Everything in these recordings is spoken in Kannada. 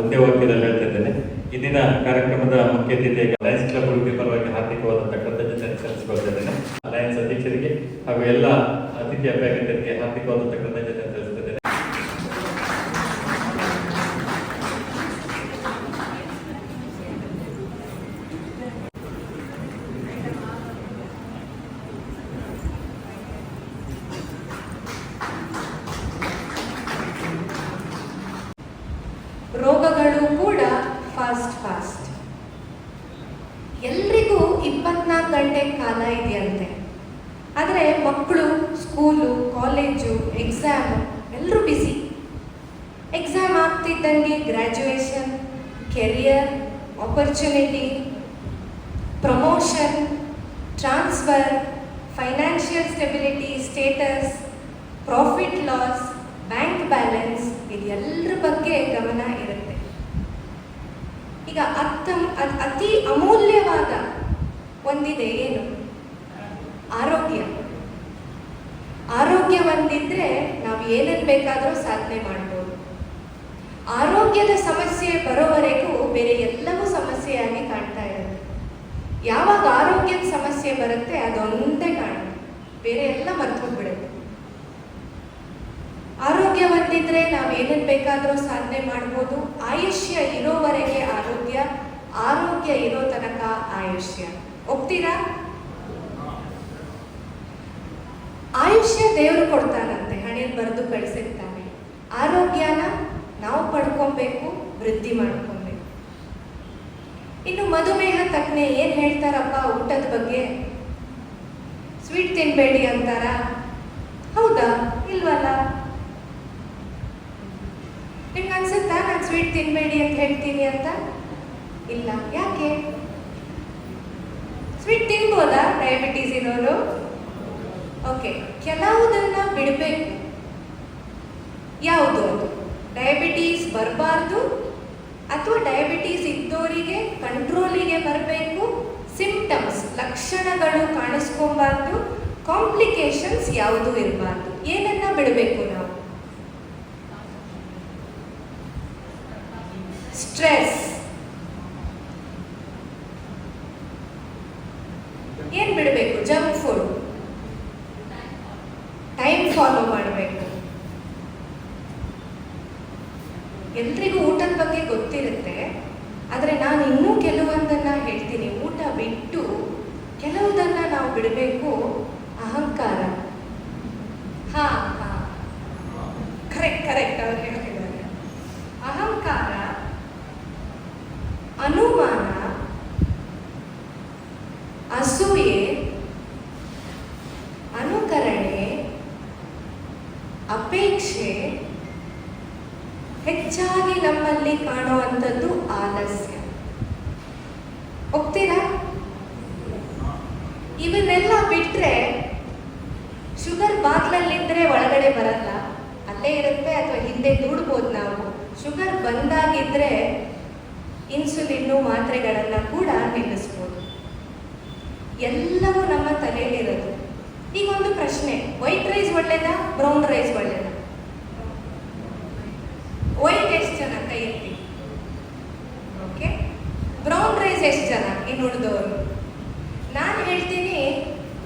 ಒಂದೇ ವಾಕ್ಯದಲ್ಲಿ ಹೇಳ್ತಾ ಇದ್ದೇನೆ ಇಂದಿನ ಕಾರ್ಯಕ್ರಮದ ಮುಖ್ಯ ಅತಿಥಿ ಲಯನ್ಸ್ ಕ್ಲಬ್ ಉಡುಪಿ ಪರವಾಗಿ ಹಾರ್ದಿಕವಾದಂತಹ ಕೃತಜ್ಞತೆ ಸಲ್ಲಿಸಿಕೊಳ್ತಾ ಇದ್ದೇನೆ ಅಲಯನ್ಸ್ ಅಧ್ಯಕ್ಷರಿಗೆ ಹಾಗೂ ಎಲ್ಲ ಅತಿಥಿ ಕೃತಜ್ಞತೆ ತಿಳಿಸುತ್ತಿದ್ದೇನೆ ರೋಗಗಳು ಕೂಡ ಫಾಸ್ಟ್ ಫಾಸ್ಟ್ ಎಲ್ರಿಗೂ ಇಪ್ಪತ್ನಾಲ್ಕು ಗಂಟೆ ಕಾಲ ಇದೆಯಂತೆ. ಆದರೆ ಮಕ್ಕಳು ಸ್ಕೂಲು ಕಾಲೇಜು ಎಕ್ಸಾಮ್ ಎಲ್ಲರೂ busy exam ಆಗ್ತಿದ್ದಂಗೆ graduation career opportunity promotion transfer financial stability status profit loss bank balance ಇದೆಲ್ಲರ ಬಗ್ಗೆ ಗಮನ ಇರುತ್ತೆ. ಈಗ ಅತ್ತ ಅತಿ ಅಮೂಲ್ಯವಾದ ಒಂದಿದೆ ಏನು? ಆರೋಗ್ಯ. ಆರೋಗ್ಯ ಒಂದಿದ್ರೆ ನಾವು ಏನೇನು ಬೇಕಾದರೂ ಸಾಧನೆ ಮಾಡ್ಬೋದು. ಆರೋಗ್ಯದ ಸಮಸ್ಯೆ ಬರೋವರೆಗೂ ಬೇರೆ ಎಲ್ಲವೂ ಸಮಸ್ಯೆಯಾಗಿ ಕಾಣ್ತಾ ಇರುತ್ತೆ. ಯಾವಾಗ ಆರೋಗ್ಯದ ಸಮಸ್ಯೆ ಬರುತ್ತೆ ಅದೊಂದೇ ಕಾಣುತ್ತೆ. ಬೇರೆ ಎಲ್ಲ ಮರ್ತೋಗ್ಬಿಡುತ್ತೆ ಆರೋಗ್ಯ ಒಂದಿದ್ರೆ ನಾವು ಏನೇನು ಬೇಕಾದರೂ ಸಾಧನೆ ಮಾಡ್ಬೋದು. ಆಯುಷ್ಯ ಇರೋವರೆಗೆ ಆರೋಗ್ಯ ಆರೋಗ್ಯ ಇರೋ ತನಕ ಆಯುಷ್ಯ. ಒಪ್ತೀರಾ? ಆಯುಷ್ಯ ದೇವರು ಕೊಡ್ತಾನಂತೆ ಹಣೆಯಲ್ಲಿ ಬರೆದು ಕಳಿಸಿರ್ತಾನೆ. ಆರೋಗ್ಯನ ನಾವು ಪಡ್ಕೊಬೇಕು, ವೃದ್ಧಿ ಮಾಡ್ಕೊಬೇಕು. ಇನ್ನು ಮಧುಮೇಹ ತಜ್ಞೆ ಏನ್ ಹೇಳ್ತಾರಪ್ಪ ಊಟದ ಬಗ್ಗೆ? ಸ್ವೀಟ್ ತಿನ್ಬೇಡಿ ಅಂತಾರ? ಹೌದಾ? ಇಲ್ವಲ್ಲ? ನಿಮ್ಗೆ ಅನ್ಸುತ್ತಾ ನಾನು ಸ್ವೀಟ್ ತಿನ್ಬೇಡಿ ಅಂತ ಹೇಳ್ತೀನಿ ಅಂತ? ಇಲ್ಲ. ಯಾಕೆ? ಸ್ವೀಟ್ ತಿನ್ಬೋದಾ ಡಯಾಬಿಟೀಸ್ ಇರೋರು? ಓಕೆ ಕೆಲವುದನ್ನ ಬಿಡಬೇಕು. ಯಾವುದು ಅದು? ಡಯಾಬಿಟೀಸ್ ಬರಬಾರ್ದು ಅಥವಾ ಡಯಾಬಿಟೀಸ್ ಇದ್ದವರಿಗೆ ಕಂಟ್ರೋಲಿಗೆ ಬರಬೇಕು ಸಿಂಪ್ಟಮ್ಸ್ ಲಕ್ಷಣಗಳು ಕಾಣಿಸ್ಕೊಬಾರ್ದು ಕಾಂಪ್ಲಿಕೇಶನ್ಸ್ ಯಾವುದೂ ಇರಬಾರ್ದು? ಏನನ್ನ ಬಿಡಬೇಕು ನಾವು? ಸ್ಟ್ರೆಸ್ ಏನ್ ಬಿಡಬೇಕು ಜಂಕ್ ಫುಡ್ ಟೈಮ್ ಫಾಲೋ ಮಾಡಬೇಕು. ಎಲ್ರಿಗೂ ಊಟದ ಬಗ್ಗೆ ಗೊತ್ತಿರುತ್ತೆ, ಆದರೆ ನಾನು ಇನ್ನೂ ಕೆಲವೊಂದನ್ನ ಹೇಳ್ತೀನಿ. ಊಟ ಬಿಟ್ಟು ಕೆಲವೊಂದನ್ನ ನಾವು ಬಿಡಬೇಕು, ಅಹಂಕಾರ. ಹಾ ಹಾ. ಕರೆಕ್ಟ್ ಕರೆಕ್ಟ್ ಅವ್ರು ಹೇಳ್ತಿದ್ದಾರೆ. ಅಹಂಕಾರ. ಅಪೇಕ್ಷೆ ಹೆಚ್ಚಾಗಿ ನಮ್ಮಲ್ಲಿ ಕಾಣುವಂಥದ್ದು ಆಲಸ್ಯ. ಒಪ್ತೀರಾ? ಇವನ್ನೆಲ್ಲ ಬಿಟ್ರೆ ಶುಗರ್ ಬಾಗ್ಲಲ್ಲಿದ್ರೆ ಒಳಗಡೆ ಬರಲ್ಲ. ಅಲ್ಲೇ ಇರುತ್ತೆ ಅಥವಾ ಹಿಂದೆ ದೂಡ್ಬೋದು ನಾವು. ಶುಗರ್ ಬಂದಾಗಿದ್ರೆ ಇನ್ಸುಲಿನ್ನು ಮಾತ್ರೆಗಳನ್ನು ಕೂಡ ನಿಲ್ಲಿಸ್ಬೋದು. ಎಲ್ಲವೂ ನಮ್ಮ ತಲೆಯಲ್ಲಿರೋದು. ಈಗ ಒಂದು ಪ್ರಶ್ನೆ. ವೈಟ್ ರೈಸ್ ಒಳ್ಳೇದಾ? ಬ್ರೌನ್ ರೈಸ್ ಒಳ್ಳೇದಾ? ವೈಟ್ ಎಷ್ಟು ಜನ ಕೈ ಓಕೆ ಬ್ರೌನ್ ರೈಸ್ ಎಷ್ಟು ಜನ? ಇನ್ನು ಉಳಿದವರು ನಾನು ಹೇಳ್ತೀನಿ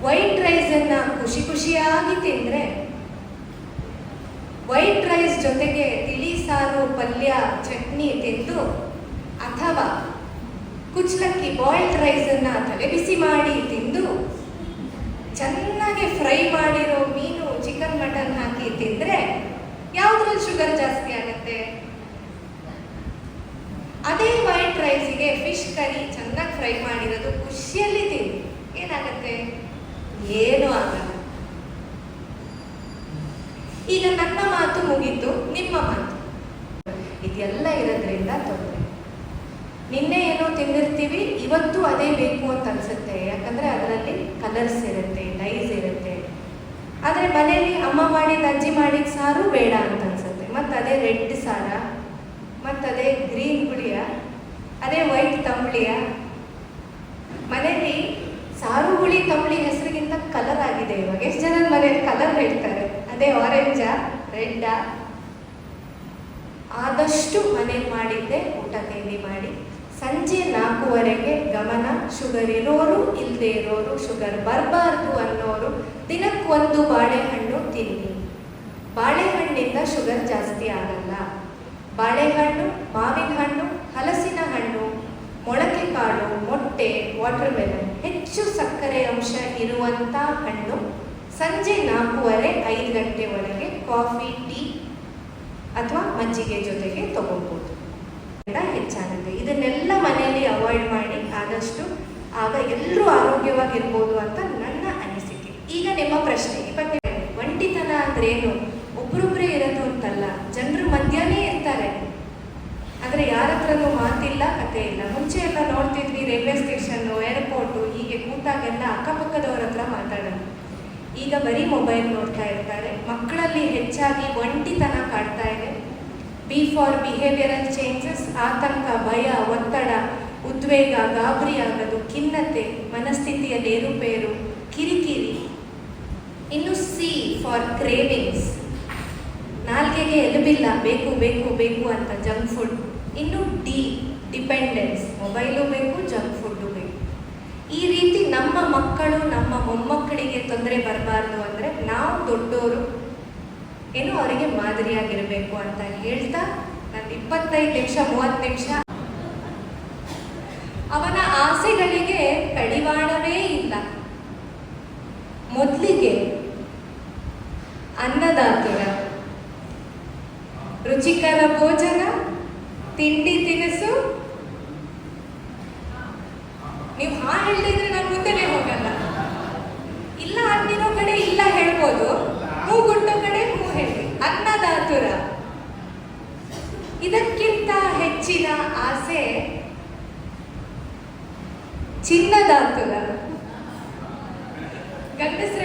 ವೈಟ್ ರೈಸನ್ನು ಖುಷಿ ಖುಷಿಯಾಗಿ ತಿಂದ್ರೆ ವೈಟ್ ರೈಸ್ ಜೊತೆಗೆ ತಿಳಿ, ಸಾರು, ಪಲ್ಯ, ಚಟ್ನಿ ತಿಂದು, ಅಥವಾ ಕುಚ್ಚಲಕ್ಕಿ ಬಾಯ್ಲ್ಡ್ ರೈಸನ್ನು ತಲೆ ಬಿಸಿ ಮಾಡಿ ತಿಂದು ಚೆನ್ನಾಗಿ ಫ್ರೈ ಮಾಡಿರೋ ಮೀನು ಚಿಕನ್ ಮಟನ್ ಹಾಕಿ ತಿಂದ್ರೆ ಯಾವುದ್ರಲ್ಲಿ ಶುಗರ್ ಜಾಸ್ತಿ ಆಗುತ್ತೆ? ಅದೇ ವೈಟ್ ರೈಸಿಗೆ ಫಿಶ್ ಕರಿ ಚೆನ್ನಾಗಿ ಫ್ರೈ ಮಾಡಿರೋದು ಖುಷಿಯಲ್ಲಿ ತಿನ್ನಿ ಏನಾಗುತ್ತೆ? ಏನೂ ಆಗಲ್ಲ. ಈಗ ನನ್ನ ಮಾತು ಮುಗೀತು, ನಿಮ್ಮ ಮಾತು. ಇದೆಲ್ಲ ಇರೋದ್ರಿಂದ ತೊಂದರೆ. ನಿನ್ನೆ ಏನೋ ತಿಂದಿರ್ತೀವಿ, ಇವತ್ತು ಅದೇ ಬೇಕು ಅಂತ ಅನ್ಸುತ್ತೆ. ಯಾಕಂದ್ರೆ ಅದರಲ್ಲಿ ಕಲರ್ಸ್ ಇರುತ್ತೆ ಡೈಸ್ ಇರುತ್ತೆ. ಆದರೆ ಮನೆಯಲ್ಲಿ ಅಮ್ಮ ಮಾಡಿದ ಅಜ್ಜಿ ಮಾಡಿದ ಸಾರು ಬೇಡ ಅಂತ ಅನ್ಸುತ್ತೆ. ಮತ್ತು ಅದೇ ರೆಡ್ ಸಾರ, ಮತ್ತು ಅದೇ ಗ್ರೀನ್ ಹುಳಿಯ ಅದೇ ವೈಟ್ ತಂಬಳಿಯ. ಮನೆಯಲ್ಲಿ ಸಾರು, ಹುಳಿ, ತಂಬಳಿ ಹೆಸರಿಗಿಂತ ಕಲರ್ ಆಗಿದೆ ಇವಾಗ. ಎಷ್ಟು ಜನ ಮನೆಯಲ್ಲಿ ಕಲರ್ ಹೇಳ್ತಾರೆ? ಅದೇ ಆರೆಂಜಾ ರೆಡ್ಡಾ ಆದಷ್ಟು ಮನೇಲಿ ಮಾಡಿದ್ದೆ ಊಟ ತಿಂಡಿ ಮಾಡಿ. ಸಂಜೆ ನಾಲ್ಕೂವರೆಗೆ ಗಮನ, ಶುಗರ್ ಇರೋರು ಇಲ್ಲದೆ ಇರೋರು, ಶುಗರ್ ಬರಬಾರ್ದು ಅನ್ನೋರು ದಿನಕ್ಕೊಂದು ಬಾಳೆಹಣ್ಣು ತಿನ್ನಿ. ಬಾಳೆಹಣ್ಣಿಂದ ಶುಗರ್ ಜಾಸ್ತಿ ಆಗಲ್ಲ. ಬಾಳೆಹಣ್ಣು ಮಾವಿನ ಹಣ್ಣು ಹಲಸಿನ ಹಣ್ಣು ಮೊಳಕೆ ಕಾಳು ಮೊಟ್ಟೆ ವಾಟರ್ ಮೆಲನ್ ಹೆಚ್ಚು ಸಕ್ಕರೆ ಅಂಶ ಇರುವಂಥ ಹಣ್ಣು ಸಂಜೆ ನಾಲ್ಕೂವರೆ, ಐದು ಗಂಟೆ ಒಳಗೆ ಕಾಫಿ, ಟೀ ಅಥವಾ ಮಜ್ಜಿಗೆ ಜೊತೆಗೆ ತಗೋಬಹುದು ಹೆಚ್ಚಾಗುತ್ತೆ. ಇದನ್ನೆಲ್ಲ ಮನೆಯಲ್ಲಿ ಅವಾಯ್ಡ್ ಮಾಡಿ ಆದಷ್ಟು ಆಗ ಎಲ್ಲರೂ ಆರೋಗ್ಯವಾಗಿರ್ಬೋದು ಅಂತ ನನ್ನ ಅನಿಸಿಕೆ. ಈಗ ನಿಮ್ಮ ಪ್ರಶ್ನೆ ಇಪ್ಪತ್ತೇ ಒಂಟಿತನ ಅಂದ್ರೆ ಏನು? ಒಬ್ರೊಬ್ರೇ ಇರೋದು ಅಂತಲ್ಲ, ಜನರು ಮಧ್ಯಾಹ್ನೇ ಇರ್ತಾರೆ. ಆದರೆ ಯಾರ ಹತ್ರನೂ ಮಾತಿಲ್ಲ, ಕತೆ ಇಲ್ಲ. ಮುಂಚೆ ಎಲ್ಲ ನೋಡ್ತಿದ್ವಿ ರೈಲ್ವೆ ಸ್ಟೇಷನ್ನು ಏರ್ಪೋರ್ಟು ಹೀಗೆ ಕೂತಾಗೆಲ್ಲ ಅಕ್ಕಪಕ್ಕದವ್ರ ಹತ್ರ ಮಾತಾಡೋದು. ಈಗ ಬರೀ ಮೊಬೈಲ್ ನೋಡ್ತಾ ಇರ್ತಾರೆ. ಮಕ್ಕಳಲ್ಲಿ ಹೆಚ್ಚಾಗಿ ಒಂಟಿತನ ಬಿ ಫಾರ್ ಬಿಹೇವಿಯರಲ್ ಚೇಂಜಸ್ ಆತಂಕ, ಭಯ, ಒತ್ತಡ, ಉದ್ವೇಗ, ಗಾಬರಿ ಖಿನ್ನತೆ, ಮನಸ್ಥಿತಿಯಲ್ಲಿ ಏರುಪೇರು ಕಿರಿಕಿರಿ. ಇನ್ನು ಸಿ ಫಾರ್ ಕ್ರೇವಿಂಗ್ಸ್ ನಾಲ್ಗೆಗೆ ಎಲುಬಿಲ್ಲ, ಬೇಕು ಬೇಕು ಬೇಕು ಅಂತ ಜಂಕ್ ಫುಡ್ ಇನ್ನು ಡಿ ಡಿಪೆಂಡೆನ್ಸ್ ಮೊಬೈಲು ಬೇಕು ಜಂಕ್ ಫುಡ್ಡು ಬೇಕು. ಈ ರೀತಿ ನಮ್ಮ ಮಕ್ಕಳು ನಮ್ಮ ಮೊಮ್ಮಕ್ಕಳಿಗೆ ತೊಂದರೆ ಬರಬಾರ್ದು ಅಂದರೆ ನಾವು ದೊಡ್ಡವರು ಏನು ಅವರಿಗೆ ಮಾದರಿಯಾಗಿರಬೇಕು ಅಂತ ಹೇಳ್ತಾ ನಾನು ಇಪ್ಪತ್ತೈದು ನಿಮಿಷ, ಮೂವತ್ತು ನಿಮಿಷ. ಅವನ ಆಸೆಗಳಿಗೆ ಕಡಿವಾಣವೇ ಇಲ್ಲ. ಮೊದಲಿಗೆ ಅನ್ನದಾತರ, ರುಚಿಕರ ಭೋಜನ, ತಿಂಡಿ ತಿನಿಸು. ನೀವು ಹಾ ಹೇಳಿದ್ರೆ ನಾನು ಮುಂದೆನೆ ಹೋಗಲ್ಲ. ಇಲ್ಲ ಅಂದಿರೋ ಕಡೆ ಇಲ್ಲ ಹೇಳ್ಬೋದು. ಹೂ ಕಡೆ ಅನ್ನದಾತುರ. ಇದಕ್ಕಿಂತ ಹೆಚ್ಚಿನ ಆಸೆ ಚಿನ್ನದಾತುರ. ಗಂಡಸ್ರ